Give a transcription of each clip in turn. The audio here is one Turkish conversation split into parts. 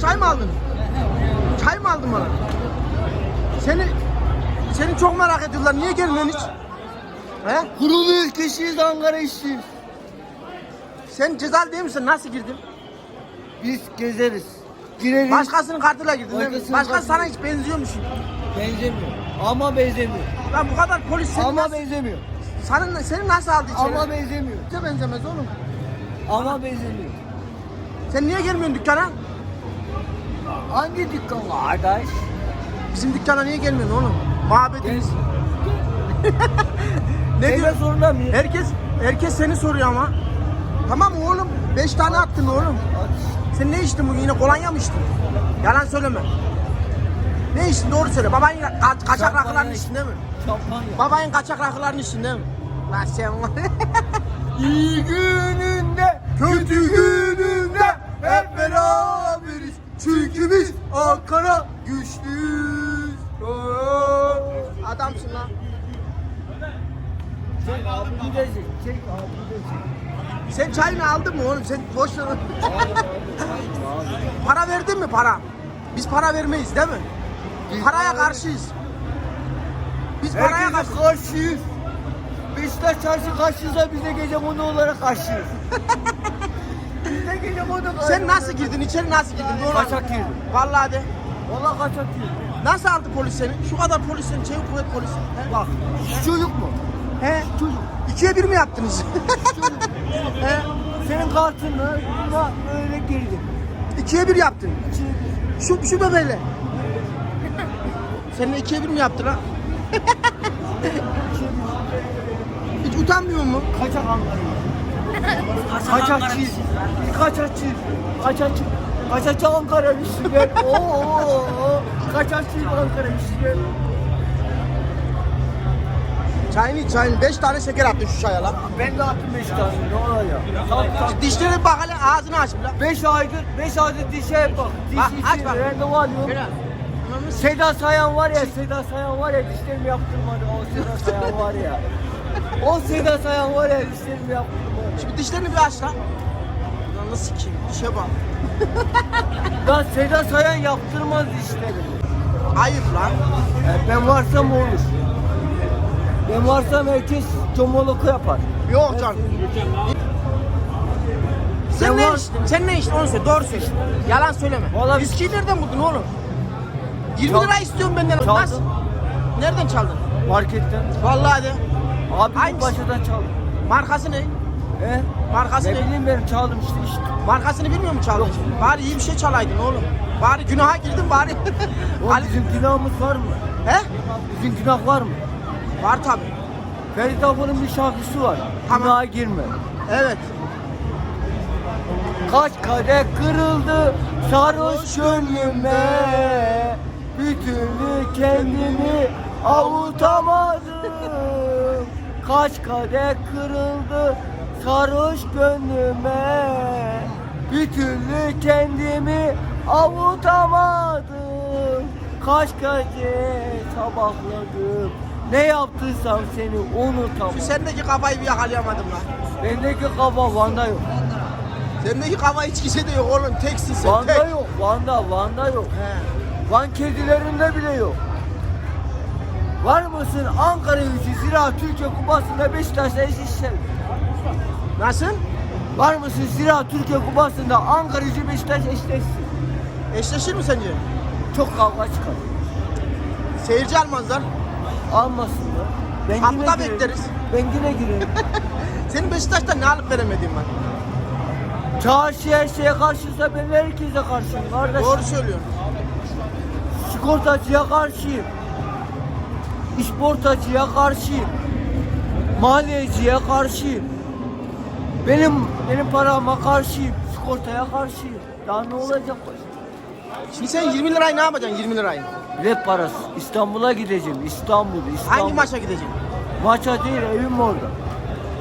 Çay mı aldın? Çay mı aldın bana? Seni seni çok merak ediyorlar. Niye gelmiyorsun hiç? He? Kurulu ülkesiyiz Ankara işçiyiz. Sen cezalı değil misin? Nasıl girdin? Biz gezeriz. Gireriz. Başkasının kartıyla girdin değil mi? Başkasının Başka kartıyla. sana hiç benziyormuşsun. Benzemiyor. Ama benzemiyor. Lan bu kadar polis seni Ama nasıl, benzemiyor. senin, seni nasıl aldı içeri? Ama benzemiyor. Hiç benzemez oğlum. Ama benzemiyor. Sen niye gelmiyorsun dükkana? Hangi dükkan kardeş? Bizim dükkana niye gelmiyorsun oğlum? Mabedimiz. ne diyor? zorunda mı? Herkes herkes seni soruyor ama. Tamam oğlum? Beş tane attın oğlum. Sen ne içtin bugün? Yine kolonya mı içtin? Yalan söyleme. Ne içtin? Doğru söyle. Babanın ka- kaçak Şampanya rakılarını içtin değil mi? Şampanya. Babanın kaçak rakılarını içtin değil mi? Lan sen İyi gününde, kötü gününde hep beraberiz. Çünkü biz Ankara güçlüyüz. Adamsın lan. Çek abi gidecek. Çek abi gidecek. Sen çayını aldın mı oğlum? Sen boş ver. para verdin mi para? Biz para vermeyiz değil mi? Paraya karşıyız. Biz paraya Herkese karşı. karşıyız. Beşiktaş çarşı karşıysa biz de gece kondu olarak karşıyız. Sen nasıl girdin? İçeri nasıl girdin? Doğru Kaçak girdim. Vallahi de. Valla kaçak girdim. Nasıl aldı polis seni? Şu kadar polis seni, çevik kuvvet polisi. He? Bak şu çocuk mu? He? Çocuk. İkiye bir mi yaptınız? He? Senin kartınla buna böyle girdim. İkiye bir yaptın. İçeri- Şu, şu bebeğle. Seninle ikiye bir mi yaptın ha? Hiç utanmıyor mu? Kaçak Ankara. Kaçakçıyız. Biz kaçakçıyız. Kaçakçı. Kaçakçı Ankara üstüne. Oo, kaçakçıyız Ankara üstüne. Çayını iç çayını. Beş tane şeker attın şu çaya lan. Ben de attım beş tane. Ne oluyor ya? Tamam tamam. Dişlerini bak hele ağzını aç lan. Beş aydır, beş aydır dişe bak. Diş Bak, aç için bak. randevu alıyorum. Seda Sayan var ya, Seda Sayan var ya dişlerimi yaptırmadı. O Seda Sayan var ya. O Seda Sayan var ya dişlerimi yaptırmadı. Şimdi dişlerini bir aç lan. Lan nasıl sikeyim? Dişe bak. Lan Seda Sayan yaptırmaz dişlerimi. Ayıp lan. E, ben varsam olur. Ben varsam herkes tomoloku yapar. Yok canım. Sen Ben ne var- içtin? Sen ne içtin onu söyle. Doğru söyle. Yalan söyleme. Vallahi- Viskiyi nereden buldun oğlum? 20 Çal- lira istiyorum benden. Çaldım. Nasıl? Nereden çaldın? Marketten. Vallahi de. Abi Hangisi? bu başadan çaldım. Markası ne? He? Markası Ne bileyim ben çaldım işte işte. Markasını bilmiyor musun çaldın? Bari iyi bir şey çalaydın oğlum. Bari günaha girdin bari. Oğlum Ali... bizim günahımız var mı? He? Bizim günah var mı? Var tabi. Ferit Afa'nın bir şarkısı var. Tamam. Günaha girme. Evet. Kaç kadeh kırıldı sarhoş gönlüme Bir türlü kendimi avutamadım Kaç kadeh kırıldı sarhoş gönlüme Bir türlü kendimi avutamadım Kaç gece sabahladım Ne yaptıysam seni unutamadım Şu sendeki kafayı bir yakalayamadım lan. Bendeki kafa Van'da yok Sendeki kafa hiç kimse de yok oğlum. Teksin sen. Van'da tek. yok, Van'da, Van'da yok. He. Van kedilerinde bile yok. Var mısın Ankara gücü Zira Türkiye Kupası'nda Beşiktaş'la eşleşecek? Nasıl? Var mısın Zira Türkiye Kupası'nda Ankara gücü Beşiktaş eşleşsin? Eşleşir mi sence? Çok kavga çıkar. Seyirci almazlar. Almasınlar. Ben Kapıda yine girerim. bekleriz. Ben yine girerim. Senin Beşiktaş'ta ne alıp veremediğin var? Çarşıya şeye karşıysa ben herkese karşıyım kardeşim. Doğru söylüyorsun. Sigortacıya karşıyım. İşportacıya karşıyım. Maliyeciye karşıyım. Benim benim parama karşıyım. Sigortaya karşıyım. Daha ne olacak? Şimdi sen 20 lirayı ne yapacaksın 20 lirayı? Bilet parası. İstanbul'a gideceğim. İstanbul, İstanbul. Hangi maça gideceksin? Maça değil, evim orada.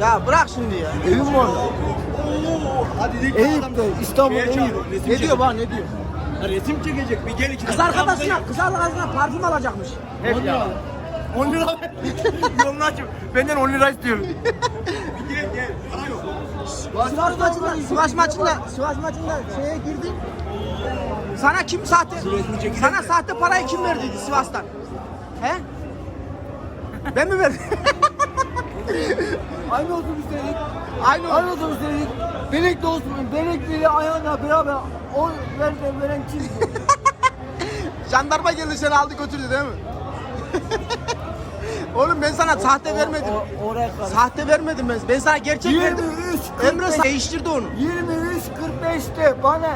Ya bırak şimdi ya. Evim orada. Eyüp'te, İstanbul, Eyüp. Ne diyor bana ne diyor? Resim çekecek bir gel iki Kız arkadaşına, kız arkadaşına parfüm alacakmış. Hep ya. 10 lira. Yolunu açıp benden 10 lira istiyorum. gel gel. Para yok. Sivas maçında, Sivas maçında, Sivas maçında şeye girdin. Sana kim sahte, sana sahte parayı kim verdiydi Sivas'tan? He? Ben mi verdim? Aynı otobüsteydik. Aynı Aynı otobüsteydik. Belek dostum, belekleri ayağına beraber o verdi veren kimdi? Jandarma geldi seni aldı götürdü değil mi? Oğlum ben sana sahte vermedim. O- oraya kadar. Sahte vermedim ben. Ben sana gerçek verdim. 23, Emre 45. değiştirdi onu. 23.45'te bana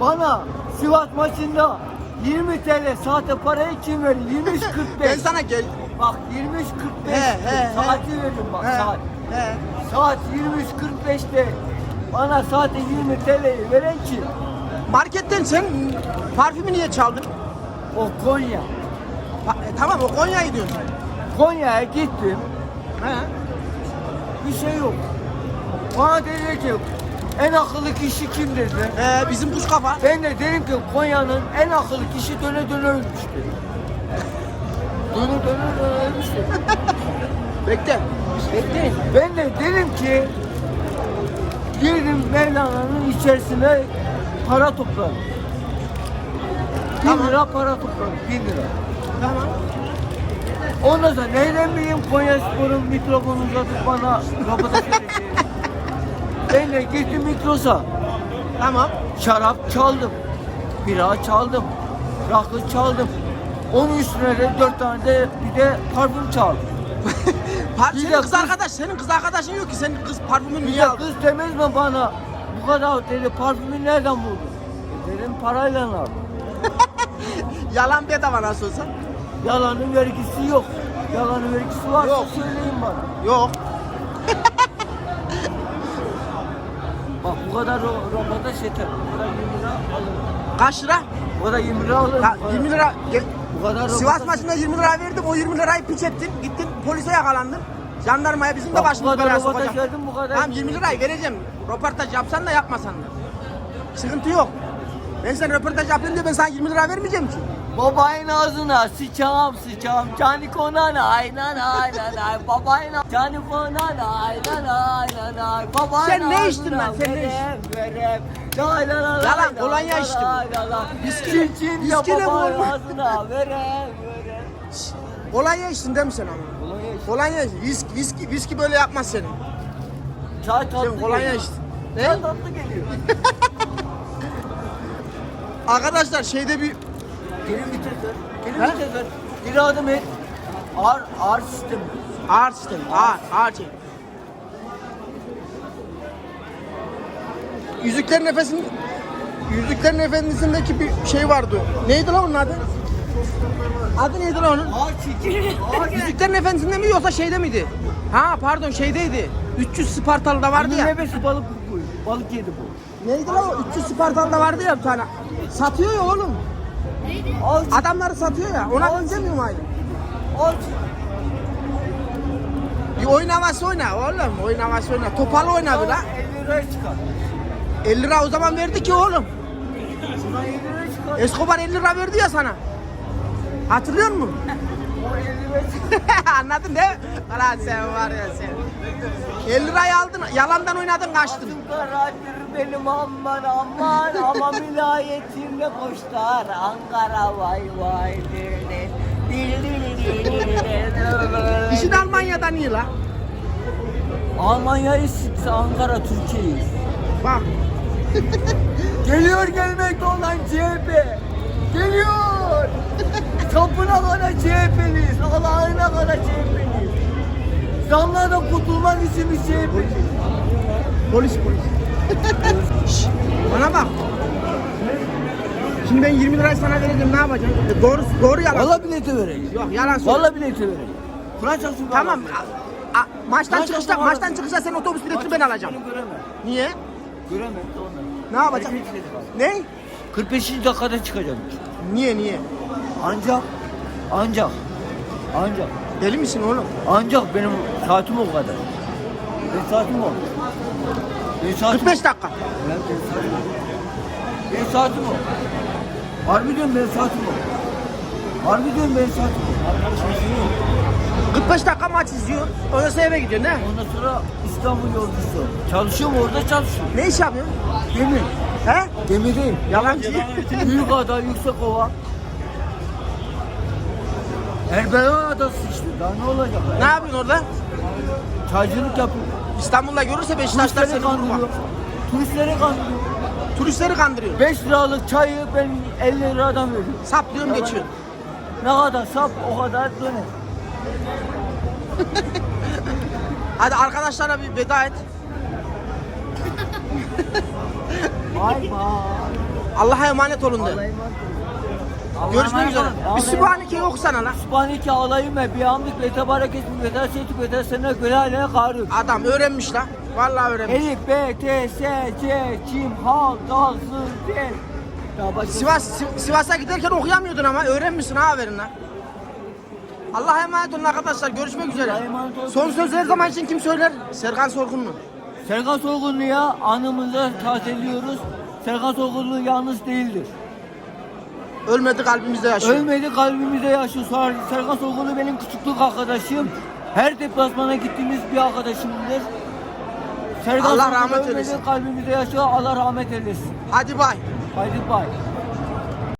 bana Sivas maçında 20 TL sahte parayı kim verdi? 23.45. Ben sana gel. Bak 23.45 He, he, he. saati verdim bak He, saat. he. Saat 23.45'te bana sahte 20 TL'yi veren kim? Marketten sen parfümü niye çaldın? O Konya. Ha, e, tamam o Konya'yı diyorsun. Konya'ya gittim. He. Bir şey yok. Bana dedi ki en akıllı kişi kim dedi. Ee, bizim kuş kafa. Ben de dedim ki Konya'nın en akıllı kişi döne döne ölmüş dedim. Döne döne döne ölmüş dedim. Bekle. Bekleyin. Ben de dedim ki girdim Mevlana'nın içerisine para topladım. Bir Tamam. lira para topladım. Bir lira. Tamam. Ondan sonra neyden bileyim Konya Spor'un mikrofonu uzatıp bana röportaj vereceğini. Ben de gittim mikrosa. Tamam. Şarap çaldım. Bira çaldım. Rakı çaldım. Onun üstüne de dört tane de bir de parfüm çaldım. Par senin de kız kız- arkadaş, senin kız arkadaşın yok ki. Senin kız parfümünü niye aldın? kız demez mi bana? Bu kadar dedi parfümü nereden buldun? E Dedim parayla aldım. Yalan bedava nasıl olsa. Yalanın vergisi yok. Yalanın vergisi varsa Yok. söyleyin bana. Yok. Bu kadar ro- röportaj yeter. Bu kadar 20 lira alırım. Kaç lira? Bu kadar 20 lira. Ya, kadar- 20 lira. Bu kadar Sivas maçında 20 lira verdim. O 20 lirayı piç ettin. Gittin polise yakalandın. Jandarmaya bizim de başımız kadar belaya sokacak. verdim, bu kadar- Tamam 20 lirayı vereceğim. Röportaj yapsan da yapmasan da. Sıkıntı yok. Ben sen röportaj yapayım diye ben sana 20 lira vermeyeceğim ki. Babayın ağzına sıçam sıçam cani konan aynan aynan ay babayın cani konan aynan aynan ay babayın Sen ne içtin lan, sen ne verem, verem. Lay Yalan, lay kolonya içtim. viskiyle babayın bu- ağzına verem verem. Kolonya içtin değil mi sen ama? Kolonya içtim. Kolonya içtin. Viski, viski, viski böyle yapmaz seni. Çay tatlı Sen kolonya içtin. Ne? Çay tatlı geliyor. Arkadaşlar şeyde bir Geri vites ver. Geri He? vites ver. Geri adım et. Ağır, ağır sistem. ağır sistem. Ağır, ağır şey. Yüzüklerin Efendisi'nin Yüzüklerin Efendisi'ndeki bir şey vardı. Neydi lan onun adı? Adı neydi lan onun? Ağır çekim. Ağır Yüzüklerin Efendisi'nde mi yoksa şeyde miydi? Ha pardon şeydeydi. 300 Spartalı'da vardı ya. Nefesi balık bu. Balık yedi bu. Neydi lan o? 300 Spartalı'da vardı ya bir tane. Satıyor ya oğlum. Al Adamları satıyor ya. Ona benzemiyor mu aynı? al. Bir oyun havası oyna oğlum. Oyun havası oyna. Topalı oyna bir la. 50 liraya çıkar. 50 lira o zaman verdi ki oğlum. Şuna 50 liraya çıkar. Escobar 50 lira verdi ya sana. Hatırlıyor musun? O 50 liraya çıkar. Anladın değil mi? Ulan sen var ya sen. 50 lirayı aldın, yalandan oynadın kaçtın. Adım karadır benim aman aman ama vilayetimle koştar Ankara vay vay dili İşin Almanya'dan iyi la. Almanya'yı sikse Ankara Türkiye'yiz. Bak. Geliyor gelmekte olan CHP. Geliyor. Kapına kadar CHP'liyiz. Allah'ına kadar CHP'liyiz. Zamlardan kurtulmak için biz CHP'liyiz. Polis polis. Bana bak. Şimdi ben 20 lirayı sana vereceğim ne yapacaksın? E, doğru doğru yalan. Valla bileti vereyim. Yok yalan söyle. Valla bileti vereyim. Kur'an çalsın. Tamam. A, a, maçtan Maç çıkışta yapma, maçtan maç. çıkışta sen otobüs biletini ben alacağım. Göremem. Niye? Göremem. Ne yapacağım? Ne? 45. dakikada çıkacağım. Niye niye? Ancak, ancak, ancak, Deli misin oğlum? ancak benim saatim o kadar. Benim saatim o. Benim saatim 45 dakika. Ben benim saatim o. Harbi diyorum benim saatim o. Harbi diyorum benim saatim o. Arkadaşım yok. 45 dakika maç izliyor. Ondan sonra eve gidiyor ne? Ondan sonra İstanbul yolcusu. Çalışıyorum orada çalışıyorum. Ne iş yapıyorsun? Gemi. He? Gemideyim. Yalancı. Büyük ada, yüksek ova. Erbelen adası işte. Daha ne olacak? ne yapıyorsun orada? Çaycılık yapıyorum. İstanbul'da görürse Beşiktaşlar seni vurma. kandırıyor. Turistleri kandırıyor. Turistleri kandırıyor. 5 liralık çayı ben 50 liradan veriyorum. Saplıyorum geçiyor. Ne kadar sap o kadar döner. Hadi arkadaşlara bir veda et. Vay vay. Allah'a emanet olun de. Allah'a emanet olun. Görüşmek üzere. Bir Allah'a Sübhaneke okusana lan. Sübhaneke alayım ve bir hamdik ve tebarek ismi ve tersiyeti ve tersine göre alene karıyor. Adam öğrenmiş lan. Vallahi öğrenmiş. Elif, B, T, S, C, Çim, H, K, Z, D. Ya başka Sivas Si- Sivas'a giderken okuyamıyordun ama öğrenmişsin ha aferin lan. Allah'a emanet olun arkadaşlar. Görüşmek üzere. Allah'a emanet olun. Son söz her zaman için kim söyler? Serkan Sorgunlu. Serkan Sorgunlu'ya anımızı tazeliyoruz. Serkan Sorgunlu yalnız değildir. Ölmedi kalbimizde yaşıyor. Ölmedi kalbimizde yaşıyor. Ser- Serkan Sorgunlu benim küçüklük arkadaşım. Her deplasmana gittiğimiz bir arkadaşımdır. Serkan Allah rahmet eylesin. kalbimizde yaşıyor. Allah rahmet eylesin. Hadi bay. Haydi bay.